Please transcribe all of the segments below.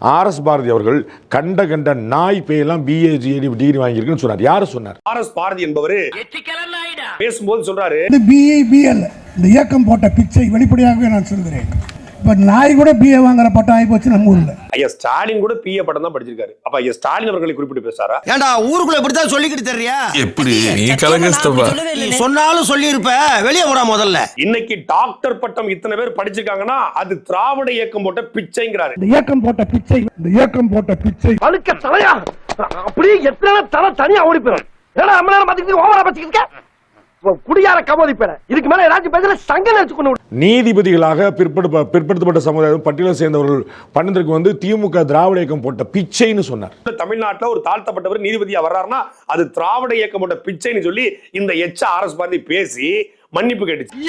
RS Bharathi அவர்கள் கண்ட கண்ட நாய் பேயெல்லாம் பிஏஜி டிகிரி வாங்கியிருக்குன்னு சொன்னார். யார் சொன்னார்? ஆர் எஸ் பாரதி என்பவரு பேசும்போது சொல்றாரு. பிஇ பிஎல் இந்த இயக்கம் போட்ட பிச்சை வெளிப்படையாகவே நான் சொல்கிறேன். இப்போ நாய் கூட பிஏ வாங்குற பட்டம் ஆகி போச்சு நம்ம ஊரில். ஐயா ஸ்டாலின் கூட பிஏ பட்டம் தான் படிச்சிருக்காரு. அப்ப ஐயா ஸ்டாலின் அவர்களை குறிப்பிட்டு பேசாரா ஏண்டா ஊருக்குள்ள இப்படித்தான் சொல்லிக்கிட்டு தெரியா? எப்படி? நீ கலங்கஸ்தப்பா நீ சொன்னாலும் சொல்லியிருப்ப. வெளியே போடா முதல்ல. இன்னைக்கு டாக்டர் பட்டம் இத்தனை பேர் படிச்சிருக்காங்கன்னா அது திராவிட இயக்கம் போட்ட பிச்சைங்கிறாரு. இந்த இயக்கம் போட்ட பிச்சை இந்த இயக்கம் போட்ட பிச்சை. அழுக்க தலையா? அப்படியே எத்தனை தலை தனியா ஓடி போயிடும் ஏன்னா நம்ம நேரம் பாத்துக்கிட்டு ஓவரா பாத்துக்கிட்டு குடியார கமோதி பேர. இதுக்கு மேல ஏதாச்சும் பேசல சங்க நினைச்சு. நீதிபதிகளாக பிற்படுத்த பிற்படுத்தப்பட்ட சமுதாயம் பட்டியலை சேர்ந்தவர்கள் பண்ணதற்கு வந்து திமுக திராவிட இயக்கம் போட்ட பிச்சைன்னு சொன்னார். தமிழ்நாட்டுல ஒரு தாழ்த்தப்பட்டவர் நீதிபதியா வர்றாருன்னா அது திராவிட இயக்கம் போட்ட பிச்சைன்னு சொல்லி இந்த எச்ச ஆர் எஸ் பாரதி பேசி மன்னிப்பு கேட்டுச்சு.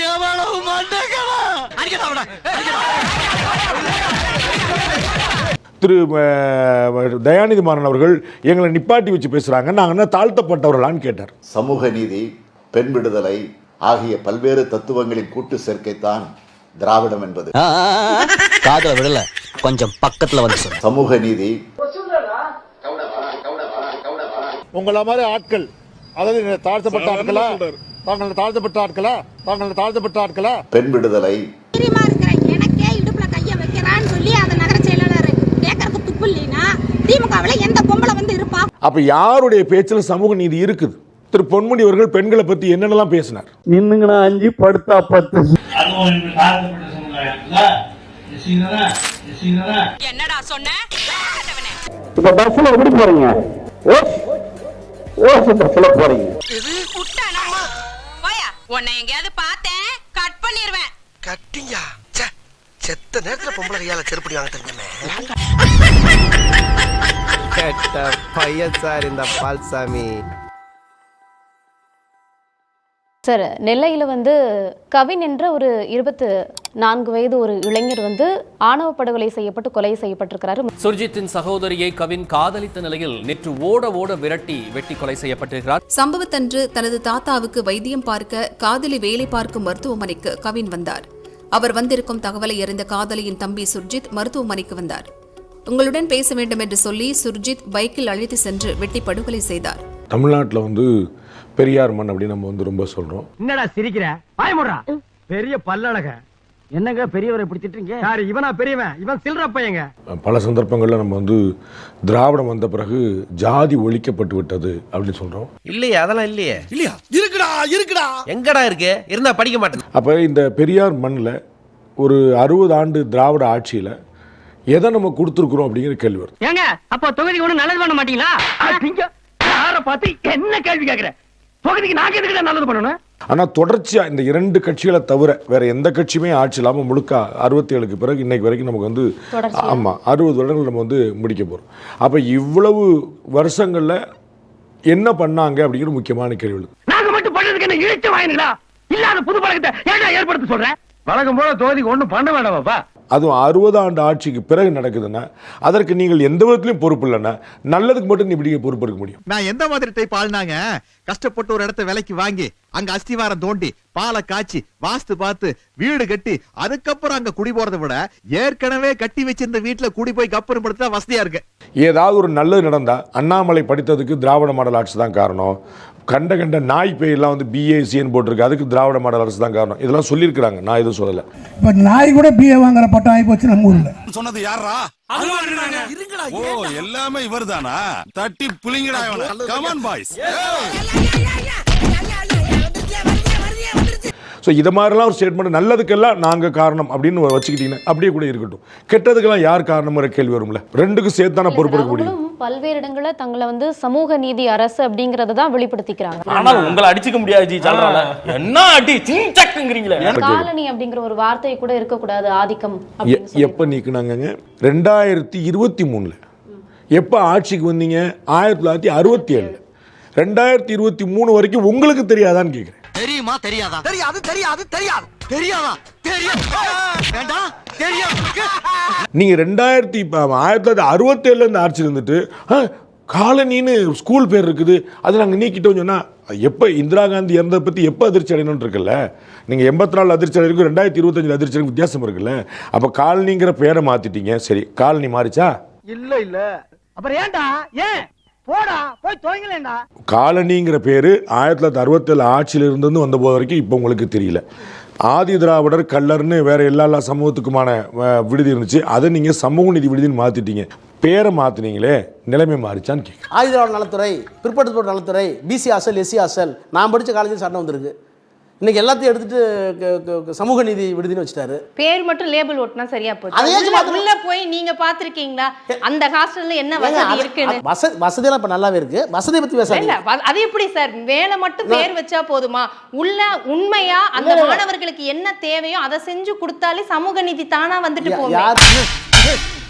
திரு தயாநிதி மாறன் அவர்கள் எங்களை நிப்பாட்டி வச்சு பேசுறாங்க. நாங்க என்ன தாழ்த்தப்பட்டவர்களான்னு கேட்டார். சமூக நீதி பெண் விடுதலை ஆகிய பல்வேறு தத்துவங்களின் கூட்டு சேர்க்கைத்தான் திராவிடம் என்பது. காதல விடல. கொஞ்சம் பக்கத்துல வந்து சமூக நீதி. உங்கள மாதிரி ஆட்கள் அதாவது தாழ்த்தப்பட்ட ஆட்களா? தாங்கள் தாழ்த்தப்பட்ட ஆட்களா? தாங்கள் தாழ்த்தப்பட்ட ஆட்களா? பெண் விடுதலை. எனக்கே இடுப்புல கைய வைக்கிறான்னு சொல்லி அந்த நகர செயலாளர் கேட்கறதுக்கு துப்பு இல்லைன்னா திமுகவுல எந்த பொம்பளை வந்து இருப்பா? அப்ப யாருடைய பேச்சில் சமூக நீதி இருக்குது? திரு பொன்முடி அவர்கள் பெண்களை பத்தி என்னென்னலாம் பேசினார்? நின்னுங்கண்ணா அஞ்சு படுத்தா பத்து. என்னடா சொன்ன? இப்ப பஸ்ல எப்படி போறீங்க? ஓஸ் ஓஸ் பஸ்ல போறீங்க. உன்னை எங்கேயாவது பார்த்தேன் கட் பண்ணிடுவேன் கட்டியா செத்த நேரத்துல பொம்பளை கையால செருப்படி வாங்க தெரிஞ்சுமே. கேட்ட பையன் சார் இந்த பால்சாமி. சார் நெல்லையில் வந்து கவின் என்ற ஒரு இருபத்து நான்கு வயது ஒரு இளைஞர் வந்து ஆணவ படுகொலை செய்யப்பட்டு கொலை செய்யப்பட்டிருக்கிறாரு. சுர்ஜித்தின் சகோதரியை கவின் காதலித்த நிலையில் நேற்று ஓட ஓட விரட்டி வெட்டி கொலை செய்யப்பட்டிருக்கிறார். சம்பவத்தன்று தனது தாத்தாவுக்கு வைத்தியம் பார்க்க காதலி வேலை பார்க்கும் மருத்துவமனைக்கு கவின் வந்தார். அவர் வந்திருக்கும் தகவலை அறிந்த காதலியின் தம்பி சுர்ஜித் மருத்துவமனைக்கு வந்தார். உங்களுடன் பேச வேண்டும் என்று சொல்லி சுர்ஜித் பைக்கில் அழைத்து சென்று வெட்டி படுகொலை செய்தார். தமிழ்நாட்டில் வந்து பெரியார் மண் அப்படின்னு நம்ம வந்து ரொம்ப சொல்றோம். என்னடா சிரிக்கிற? பயமுறா பெரிய பல்லழக. என்னங்க பெரியவரை இப்படி திட்டுறீங்க? யாரு இவனா பெரியவன். இவன் சில்ற பையங்க. பல சந்தர்ப்பங்களில் நம்ம வந்து திராவிடம் வந்த பிறகு ஜாதி ஒழிக்கப்பட்டு விட்டது அப்படின்னு சொல்றோம். இல்லையா அதெல்லாம் இல்லையே. இல்லையா? இருக்குடா இருக்குடா. எங்கடா இருக்கு? இருந்தா படிக்க மாட்டேன். அப்போ இந்த பெரியார் மண்ணில் ஒரு அறுபது ஆண்டு திராவிட ஆட்சியில் எதை நம்ம கொடுத்துருக்குறோம் அப்படிங்கிற கேள்வி வருது. ஏங்க அப்ப தொகுதிக்கு ஒண்ணு நல்லது பண்ண மாட்டீங்களா? யார பார்த்து என்ன கேள்வி கேக்குற தொகுதிக்கு நாங்க எதுக்கு நல்லது பண்ணணும்? ஆனால் தொடர்ச்சியாக இந்த இரண்டு கட்சிகளை தவிர வேற எந்த கட்சியுமே ஆட்சி இல்லாமல் முழுக்க அறுபத்தி ஏழுக்கு பிறகு இன்னைக்கு வரைக்கும் நமக்கு வந்து தொடர்ச்சியா. ஆமாம் அறுபது வருடங்கள் நம்ம வந்து முடிக்க போகிறோம் அப்போ இவ்வளவு வருஷங்களில் என்ன பண்ணாங்க அப்படிங்கிற முக்கியமான கேள்வி நாங்க மட்டும் பண்ணதுக்கு என்ன இழிச்சு வாங்கினீங்களா? இல்லாத புது பழக்கத்தை ஏன்டா ஏற்படுத்த சொல்றேன் வழக்கம் போல தொகுதிக்கு ஒண்ணும் பண்ண வேண்டாமாப்பா அதுவும் அறுபது ஆண்டு ஆட்சிக்கு பிறகு நடக்குதுன்னா அதற்கு நீங்கள் எந்த விதத்திலையும் பொறுப்பு இல்லைன்னா நல்லதுக்கு மட்டும் இப்படி பொறுப்பு இருக்க முடியும். நான் எந்த மாதிரி டைப் ஆள்னாங்க? கஷ்டப்பட்டு ஒரு இடத்த விலைக்கு வாங்கி அங்க அஸ்திவாரம் தோண்டி பாலை காய்ச்சி வாஸ்து பார்த்து வீடு கட்டி அதுக்கப்புறம் அங்க குடி போறதை விட ஏற்கனவே கட்டி வச்சிருந்த வீட்டுல குடி போய் கப்புறம் படுத்தா வசதியா இருக்கு. ஏதாவது ஒரு நல்லது நடந்தா அண்ணாமலை படித்ததுக்கு திராவிட மாடல் ஆட்சி தான் காரணம். கண்ட கண்ட நாய் பேயெல்லாம் வந்து பிஏசின்னு போட்டிருக்கு. அதுக்கு திராவிட மாடல் அரசு தான் காரணம். இதெல்லாம் சொல்லியிருக்கிறாங்க. நான் எதுவும் சொல்லலை. இப்போ நாய் கூட பிஏ வாங்குற பட்டம் ஆகி போச்சு நம்ம ஊரில். சொன்னது யாரா ஓ எல்லாமே இவர்தானா? தட்டி புளிங்கடா இவனை. கமான் பாய்ஸ் ஸோ இது மாதிரிலாம் ஒரு ஸ்டேட்மெண்ட் நல்லதுக்கெல்லாம் நாங்கள் காரணம் அப்படின்னு வச்சுக்கிட்டீங்கன்னா அப்படியே கூட இருக்கட்டும். கெட்டதுக்கெல்லாம் யார் காரணம்ங்கிற கேள்வி வரும்ல? ரெண்டுக்கும் சேர்த்து தானே பொறுப்பெடுக்க முடியும். பல்வேறு இடங்களில் தங்களை வந்து சமூக நீதி அரசு அப்படிங்கறத தான் வெளிப்படுத்திக்கிறாங்க. ஆனால் உங்களை அடிச்சுக்க முடியாது ஜி சொல்றாங்க என்ன அடி சிங்சக்குங்கிறீங்களே காலனி அப்படிங்கிற ஒரு வார்த்தை கூட இருக்கக்கூடாது ஆதிக்கம். எப்போ நீக்குனாங்கங்க? ரெண்டாயிரத்தி இருபத்தி மூணில். எப்போ ஆட்சிக்கு வந்தீங்க? ஆயிரத்தி தொள்ளாயிரத்தி அறுபத்தி ஏழில். ரெண்டாயிரத்தி இருபத்தி மூணு வரைக்கும் உங்களுக்கு தெரியாதான்னு கேட்குறேன் தெரியுமா தெரியாதா? தெரியாது தெரியாது தெரியாது. தெரியாதா? தெரியும் வேண்டாம் தெரியும் நீங்கள் ரெண்டாயிரத்தி இப்போ ஆயிரத்தி தொள்ளாயிரத்தி அறுபத்தேழுல இருந்து ஆட்சி இருந்துட்டு ஆ, காலனின்னு ஸ்கூல் பேர் இருக்குது அது நாங்கள் நீக்கிட்டோம் சொன்னால் எப்போ இந்திரா காந்தி இறந்ததை பற்றி எப்போ அதிர்ச்சி அடையணும்னு இருக்குல்ல? நீங்கள் எண்பத்தி நாலு அதிர்ச்சி அடைக்கும் ரெண்டாயிரத்தி இருபத்தஞ்சில் அதிர்ச்சி அடைக்கும் வித்தியாசம் இருக்குல்ல? அப்போ காலனிங்கிற பேரை மாற்றிட்டீங்க சரி காலனி மாறிச்சா? இல்ல இல்ல. அப்புறம் ஏன்டா? ஏன்? போடா போய் துவங்கலேண்டா. காலனிங்கிற பேர் ஆயிரத்தி தொள்ளாயிரத்தி அறுபத்தேழு ஆட்சியில் இருந்து வந்த போது வரைக்கும் இப்போ உங்களுக்கு தெரியல. ஆதி திராவிடர் கல்லர்னு வேற எல்லா எல்லா சமூகத்துக்குமான விடுதி இருந்துச்சு. அதை நீங்கள் சமூக நீதி விடுதின்னு மாற்றிட்டீங்க பேரை மாற்றினீங்களே நிலைமை மாறிச்சான்னு கேட்குறேன் ஆயுதவாட நலத்துறை பிற்படுத்தப்பட்ட நலத்துறை பிசி அசல் எஸ்சி அசல் நான் படிச்ச காலேஜில் சட்டம் வந்திருக்கு. இன்னைக்கு எல்லாத்தையும் எடுத்துட்டு சமூக நீதி விடுதின்னு வச்சுட்டாரு. பேர் மட்டும் லேபிள் ஓட்டினா சரியா போச்சு. அதையாச்சும் உள்ள- போய் நீங்க பாத்திருக்கீங்களா அந்த ஹாஸ்டல்ல என்ன வசதி அது- இருக்குன்னு? அது வசதி வசதியெல்லாம் இப்ப நல்லாவே இருக்கு. வசதியை பத்தி வ- அது எப்படி சார்? வேலை மட்டும் பேர் வச்சா போதுமா? உள்ள உண்மையா அந்த. மாணவர்களுக்கு என்ன தேவையோ அதை செஞ்சு கொடுத்தாலே சமூக நீதி தானா வந்துட்டு போகும்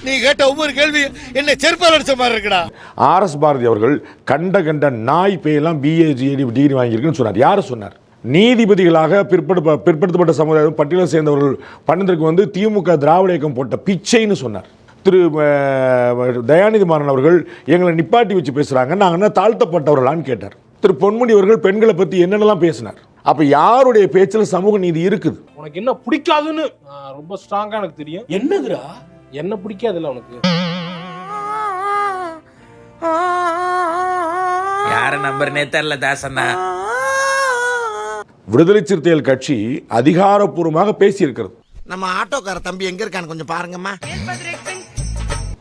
நீ கேட்ட ஒவ்வொரு கேள்வி என்ன செருப்பால் அடிச்ச மாதிரி இருக்குடா. ஆர்எஸ் பாரதி அவர்கள் கண்ட கண்ட நாய் பேயெல்லாம் பிஏஜிஏடி டிகிரி வாங்கியிருக்குன்னு சொன்னார். யார் சொன்னார்? நீதிபதிகளாக பிற்படு பிற்படுத்தப்பட்ட சமுதாயம் பட்டியலை சேர்ந்தவர்கள் பண்ணதற்கு வந்து திமுக திராவிட இயக்கம் போட்ட பிச்சைன்னு சொன்னார். திரு தயாநிதி மாறன் அவர்கள் எங்களை நிப்பாட்டி வச்சு பேசுகிறாங்க நாங்கள் என்ன தாழ்த்தப்பட்டவர்களான்னு கேட்டார். திரு பொன்முடி அவர்கள் பெண்களை பற்றி என்னென்னலாம் பேசினார். அப்போ யாருடைய பேச்சில் சமூக நீதி இருக்குது? உனக்கு என்ன பிடிக்காதுன்னு ரொம்ப ஸ்ட்ராங்கா எனக்கு தெரியும். என்னதுடா? என்ன பிடிக்காதுல்ல உனக்கு? யார நம்பர்னே தெரியல தாசண்ணா. விடுதலை சிறுத்தைகள் கட்சி அதிகாரப்பூர்வமாக பேசியிருக்கிறது. நம்ம ஆட்டோக்கார தம்பி எங்க இருக்கான்னு கொஞ்சம் பாருங்கம்மா.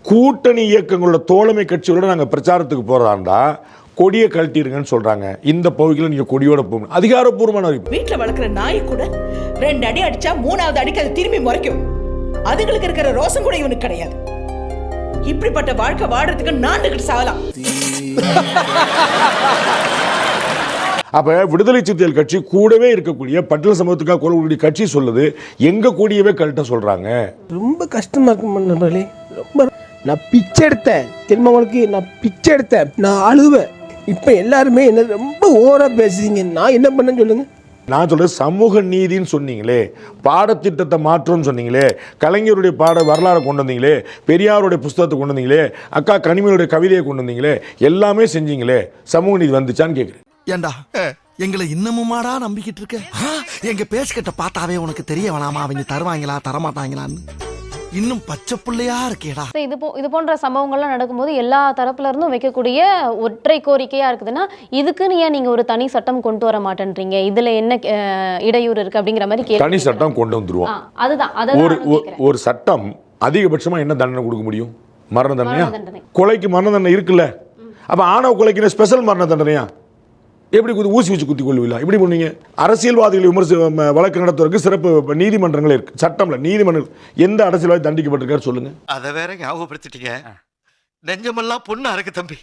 கூட்டணி இயக்கங்களோட தோழமை கட்சியோட நாங்கள் பிரச்சாரத்துக்கு போகிறதாண்டா கொடியை கழட்டிருங்கன்னு சொல்கிறாங்க இந்த பகுதியில் நீங்கள் கொடியோட போகணும் அதிகாரப்பூர்வமான அறிவிப்பு. வீட்டுல வளர்க்குற நாய் கூட ரெண்டு அடி அடிச்சா மூணாவது அடிக்கு அது திரும்பி முறைக்கும். அதுங்களுக்கு இருக்கிற ரோசம் கூட இவனுக்கு கிடையாது. இப்படிப்பட்ட வாழ்க்கை வாடுறதுக்கு நாண்டுகிட்டு சாகலாம். அப்போ விடுதலை சிறுத்தைகள் கட்சி கூடவே இருக்கக்கூடிய பட்டியல் சமூகத்துக்காக குரல் கட்சி சொல்லுது. எங்கள் கொடியவே கழட்ட சொல்கிறாங்க ரொம்ப கஷ்டமா இருக்கு நண்பர்களே ரொம்ப நான் பிச்சை எடுத்தேன். உனக்கு நான் பிச்சை எடுத்தேன். நான் அழுவேன். இப்போ எல்லாருமே என்ன ரொம்ப ஓவரா பேசுறீங்க. நான் என்ன பண்ணேன்னு சொல்லுங்க. நான் சொல்றது சமூக நீதின்னு சொன்னீங்களே. பாடத்திட்டத்தை மாற்றம்னு சொன்னீங்களே. கலைஞருடைய பாட வரலாறை கொண்டு வந்தீங்களே. பெரியாருடைய புஸ்தகத்தை கொண்டு வந்தீங்களே. அக்கா கனிமொழியுடைய கவிதையை கொண்டு வந்தீங்களே. எல்லாமே செஞ்சீங்களே. சமூக நீதி வந்துச்சான்னு கேட்குறேன் ஏண்டா? எங்களை இன்னமுமாடா நம்பிக்கிட்டு இருக்க? எங்க பேசிக்கிட்ட பார்த்தாவே உனக்கு தெரிய வேணாமா? அவங்க தருவாங்களா தரமாட்டாங்களான்னு? இன்னும் பச்சை புள்ளையா இருக்கேடா. இது போ இது போன்ற சம்பவங்கள்லாம் நடக்கும்போது எல்லா தரப்புல இருந்தும் வைக்கக்கூடிய ஒற்றை கோரிக்கையா இருக்குதுன்னா இதுக்குன்னு ஏன் நீங்க ஒரு தனி சட்டம் கொண்டு வர மாட்டேன்றீங்க? இதுல என்ன இடையூறு இருக்கு அப்படிங்கிற மாதிரி கேள்வி தனி சட்டம் கொண்டு வந்துருவோம். அதுதான் ஒரு அதான் ஒரு- ஒரு சட்டம் அதிகபட்சமா என்ன தண்டனை கொடுக்க முடியும்? மரண தண்டனையா. கொலைக்கு மரண தண்டனை இருக்குல்ல? அப்ப ஆணவ கொலைக்கு ஸ்பெஷல் மரண தண்டனையா? எப்படி குத்தி ஊசி வச்சு குத்தி கொள்வீங்களா எப்படி பண்ணுவீங்க? அரசியல்வாதிகளை விமர்சி ம- வழக்கு நடத்துவதற்கு சிறப்பு நீதிமன்றங்களே இருக்கு. சட்டம்ல நீதிமன்றம் எந்த அரசியல்வாதி தண்டிக்கப்பட்டிருக்காரு சொல்லுங்க. அத வேற ஞாபகப்படுத்திட்டீங்க. நெஞ்சமெல்லாம் பொண்ணா இருக்கு தம்பி.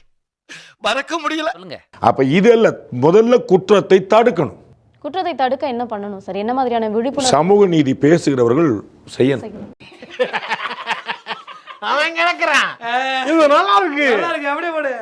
மறக்க முடியல. அப்ப இது அல்ல முதல்ல குற்றத்தை தடுக்கணும். குற்றத்தை தடுக்க என்ன பண்ணணும் சார்? என்ன மாதிரியான விழிப்புணர்வு? சமூக நீதி பேசுகிறவர்கள் செய்யணும். அவன் கிடக்குறான். இது நல்லா இருக்கு.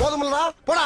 போதுமில்லடா போடா.